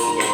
Yeah.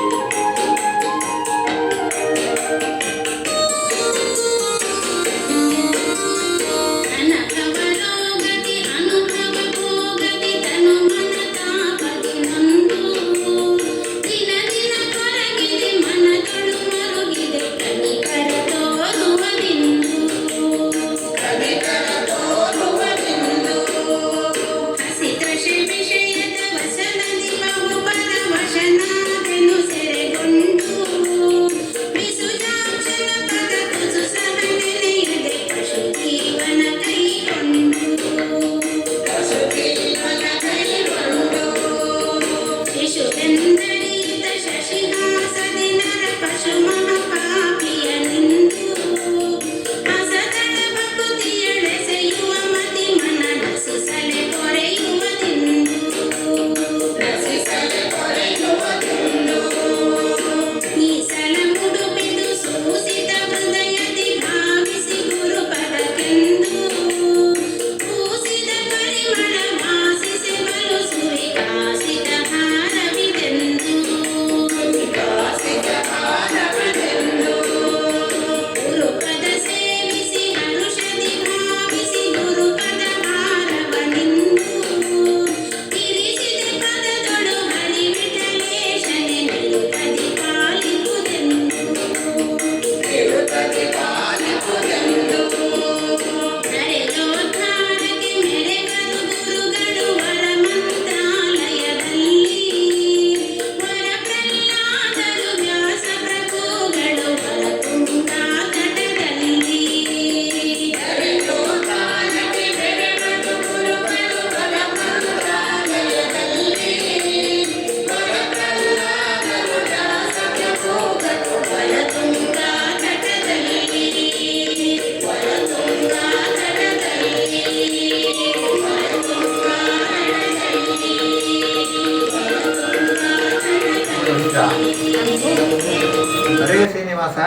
Srinivasa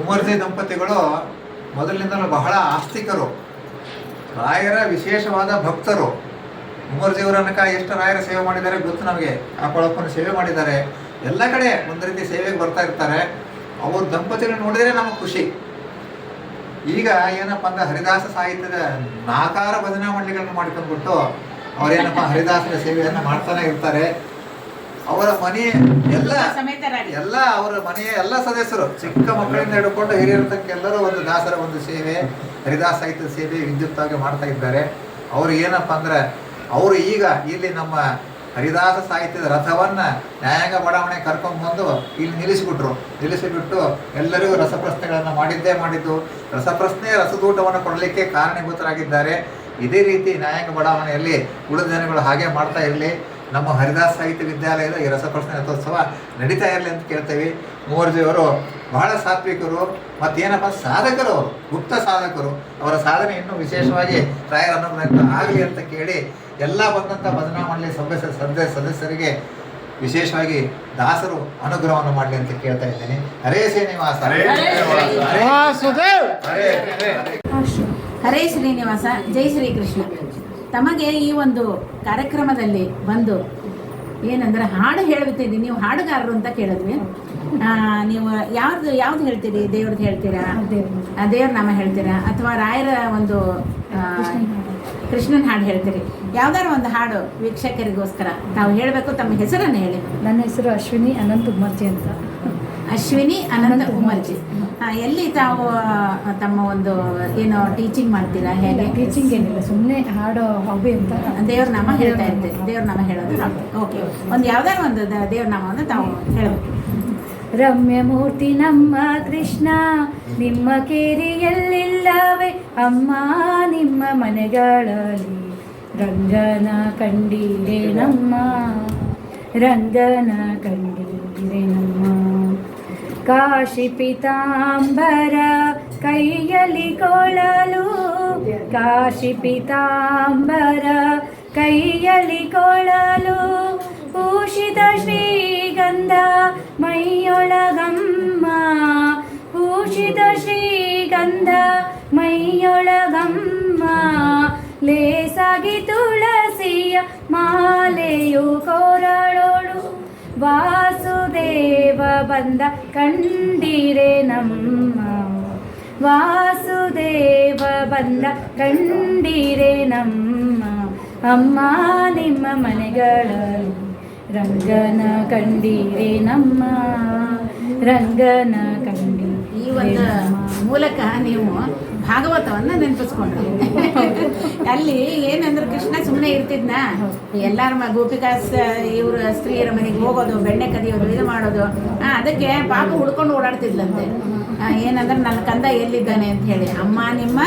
ಉಮರ್ಜಿ ದಂಪತಿಗಳು ಮೊದಲಿನಿಂದಲೂ ಬಹಳ ಆಸ್ತಿಕರು, ರಾಯರ ವಿಶೇಷವಾದ ಭಕ್ತರು. ಉಮರ್ಜಿಯವರನ್ನಕ ಎಷ್ಟು ರಾಯರ ಸೇವೆ ಮಾಡಿದ್ದಾರೆ ಗೊತ್ತು ನಮಗೆ. ಆ ಕೊಳಪ್ಪನ ಸೇವೆ ಮಾಡಿದ್ದಾರೆ. ಎಲ್ಲ ಕಡೆ ಒಂದು ರೀತಿ ಸೇವೆಗೆ ಬರ್ತಾ ಇರ್ತಾರೆ. ಅವ್ರ ದಂಪತಿಗಳು ನೋಡಿದರೆ ನಮಗೆ ಖುಷಿ. ಈಗ ಏನಪ್ಪ ಅಂದ್ರೆ ಹರಿದಾಸ ಸಾಹಿತ್ಯದ ನಾಕಾರ ಭಜನಾ ಮಂಡಳಿಗಳನ್ನು ಮಾಡ್ಕೊಂಡ್ಬಿಟ್ಟು ಅವರೇನಪ್ಪ ಹರಿದಾಸರ ಸೇವೆಯನ್ನು ಮಾಡ್ತಾನೆ ಇರ್ತಾರೆ. ಅವರ ಮನೆ ಎಲ್ಲ ಎಲ್ಲ ಅವರ ಮನೆಯ ಎಲ್ಲ ಸದಸ್ಯರು ಚಿಕ್ಕ ಮಕ್ಕಳಿಂದ ಹಿಡ್ಕೊಂಡು ಹಿರಿಯರ ತನಕ ಎಲ್ಲರೂ ಒಂದು ದಾಸರ ಒಂದು ಸೇವೆ ಹರಿದಾಸ ಸಾಹಿತ್ಯದ ಸೇವೆ ವಿದ್ಯುಕ್ತವಾಗಿ ಮಾಡ್ತಾ ಇದ್ದಾರೆ. ಅವರು ಏನಪ್ಪ ಅಂದ್ರೆ ಅವರು ಈಗ ಇಲ್ಲಿ ನಮ್ಮ ಹರಿದಾಸ ಸಾಹಿತ್ಯದ ರಥವನ್ನ ನ್ಯಾಯಾಂಗ ಬಡಾವಣೆ ಕರ್ಕೊಂಡ್ಬಂದು ಇಲ್ಲಿ ನಿಲ್ಲಿಸಿಬಿಟ್ರು. ನಿಲ್ಲಿಸಿಬಿಟ್ಟು ಎಲ್ಲರಿಗೂ ರಸಪ್ರಶ್ನೆಗಳನ್ನು ಮಾಡಿದ್ದೇ ಮಾಡಿದ್ದು. ರಸಪ್ರಶ್ನೆ ರಸದೂಟವನ್ನು ಕೊಡಲಿಕ್ಕೆ ಕಾರಣೀಭೂತರಾಗಿದ್ದಾರೆ. ಇದೇ ರೀತಿ ನ್ಯಾಯಾಂಗ ಬಡಾವಣೆಯಲ್ಲಿ ಉಳಿದ ಜನಗಳು ಹಾಗೆ ಮಾಡ್ತಾ ಇರಲಿ. ನಮ್ಮ ಹರಿದಾಸ ಸಾಹಿತ್ಯ ವಿದ್ಯಾಲಯದ ಈ ರಸಪ್ರಶ್ನೆ ರಥೋತ್ಸವ ನಡೀತಾ ಇರಲಿ ಅಂತ ಕೇಳ್ತೇವೆ. ಮೂವರ್ಜಿಯವರು ಬಹಳ ಸಾತ್ವಿಕರು ಮತ್ತೇನಪ್ಪ ಸಾಧಕರು ಅವರು ಗುಪ್ತ ಸಾಧಕರು. ಅವರ ಸಾಧನೆ ಇನ್ನೂ ವಿಶೇಷವಾಗಿ ರಾಯರ ಅನುಗ್ರಹ ಆಗಲಿ ಅಂತ ಕೇಳಿ ಎಲ್ಲ ಬಂದಂಥ ಭಜನಾ ಮಂಡಳಿ ಸದಸ್ಯ ಸದಸ್ಯ ಸದಸ್ಯರಿಗೆ ವಿಶೇಷವಾಗಿ ದಾಸರು ಅನುಗ್ರಹವನ್ನು ಮಾಡಲಿ ಅಂತ ಕೇಳ್ತಾ ಇದ್ದೇನೆ. ಹರೇ ಶ್ರೀನಿವಾಸ. ಹರೇ ಶ್ರೀನಿವಾಸ. ಜೈ ಶ್ರೀಕೃಷ್ಣ. ತಮಗೆ ಈ ಒಂದು ಕಾರ್ಯಕ್ರಮದಲ್ಲಿ ಬಂದು ಏನಂದ್ರೆ ಹಾಡು ಹೇಳ್ತಿದ್ದೀನಿ ನೀವು ಹಾಡುಗಾರರು ಅಂತ ಕೇಳಿದ್ವಿ. ಆ, ನೀವು ಯಾವ್ದು ಯಾವ್ದು ಹೇಳ್ತೀರಿ? ದೇವ್ರದ್ದು ಹೇಳ್ತೀರಾ? ದೇವ್ರ ನಾಮ ಹೇಳ್ತೀರಾ? ಅಥವಾ ರಾಯರ ಒಂದು ಕೃಷ್ಣನ ಹಾಡು ಹೇಳ್ತೀರಿ? ಯಾವ್ದಾರು ಒಂದು ಹಾಡು ವೀಕ್ಷಕರಿಗೋಸ್ಕರ ತಾವು ಹೇಳಬೇಕು ತಮ್ಮ ಹೆಸರನ್ನು ಹೇಳಿ. ನನ್ನ ಹೆಸರು ಅಶ್ವಿನಿ ಅನಂತ ಕುಮಾರ್ಜಿ ಅಂತ. ಅಶ್ವಿನಿ ಅನಂತ ಉಮರ್ಜಿ ಆ, ಎಲ್ಲಿ ತಾವು ತಮ್ಮ ಒಂದು ಏನು ಟೀಚಿಂಗ್ ಮಾಡ್ತೀರಾ? ಹೇಗೆ? ಟೀಚಿಂಗ್ ಏನಿಲ್ಲ ಸುಮ್ಮನೆ ಹಾಡೋ ಹಾಬಿ ಅಂತ ದೇವ್ರ ನಾಮ ಹೇಳ್ತಾ ಇರ್ತೇವೆ ದೇವ್ರ ನಾಮ ಹೇಳೋದು. ಓಕೆ ಒಂದು ಯಾವ್ದಾರು ಒಂದು ದೇವ್ರ ನಾಮವನ್ನು ತಾವು ಹೇಳಬೇಕು. ರಮ್ಯ ಮೂರ್ತಿ ನಮ್ಮ ಕೃಷ್ಣ ನಿಮ್ಮ ಕೇರಿಯಲ್ಲಿಲ್ಲವೇ ಅಮ್ಮ ನಿಮ್ಮ ಮನೆಗಳಲ್ಲಿ ರಂಗನ ಕಂಡಿರೆ ನಮ್ಮ ರಂಗನ ಕಂಡಿರೆ ನಮ್ಮ. ಕಾಶಿ ಪಿತಾಂಬರ ಕೈಯಲ್ಲಿ ಕೊಳಲು. ಕಾಶಿ ಪಿತಾಂಬರ ಕೈಯಲ್ಲಿ ಕೊಳಲು. ಭೂಷಿತ ಶ್ರೀಗಂಧ ಮೈಯೊಳಗಮ್ಮ. ಭೂಷಿತ ಶ್ರೀಗಂಧ ಮೈಯೊಳಗಮ್ಮ. ಲೇಸಾಗಿ ತುಳಸಿಯ ಮಾಲೆಯು ಕೋರಳೋಳು ವಾಸುದೇವ ಬಂದ ಕಂಡಿರೆ ನಮ್ಮ. ವಾಸುದೇವ ಬಂದ ಕಂಡಿರೆ ನಮ್ಮ. ಅಮ್ಮ ನಿಮ್ಮ ಮನೆಗಳಲ್ಲಿ ರಂಗನ ಕಂಡಿರೆ ನಮ್ಮ. ರಂಗನ ಕಂಡಿ ಈ ಒಂದು ಮೂಲಕ ನೀವು ಭಾಗವತವನ್ನ ನೆನಪಿಸ್ಕೊಂಡ್ರಿ. ಅಲ್ಲಿ ಏನಂದ್ರೆ ಕೃಷ್ಣ ಸುಮ್ಮನೆ ಇರ್ತಿದ್ನ? ಎಲ್ಲಾರ ಮ ಗೋಪಿಕಾಸ್ ಇವ್ರ ಸ್ತ್ರೀಯರ ಮನೆಗೆ ಹೋಗೋದು ಬೆಣ್ಣೆ ಕದಿಯೋದು ಇದು ಮಾಡೋದು. ಅದಕ್ಕೆ ಪಾಪ ಹುಡ್ಕೊಂಡು ಓಡಾಡ್ತಿದ್ಲಂತೆ. ಏನಂದ್ರೆ ನನ್ನ ಕಂದ ಎಲ್ಲಿದ್ದಾನೆ? ಅಂತ ಹೇಳಿ. ಅಮ್ಮ ನಿಮ್ಮ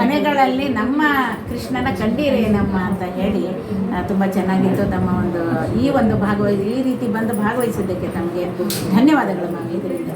ಮನೆಗಳಲ್ಲಿ ನಮ್ಮ ಕೃಷ್ಣನ ಕಂಡೀರಿ ನಮ್ಮ ಅಂತ ಹೇಳಿ ತುಂಬಾ ಚೆನ್ನಾಗಿತ್ತು ತಮ್ಮ ಒಂದು ಈ ಒಂದು ಭಾಗವಹಿಸಿ ಈ ರೀತಿ ಬಂದು ಭಾಗವಹಿಸಿದ್ದಕ್ಕೆ ತಮಗೆ ಧನ್ಯವಾದಗಳು ಮ್ಯಾಮ್ ಇದರಿಂದ.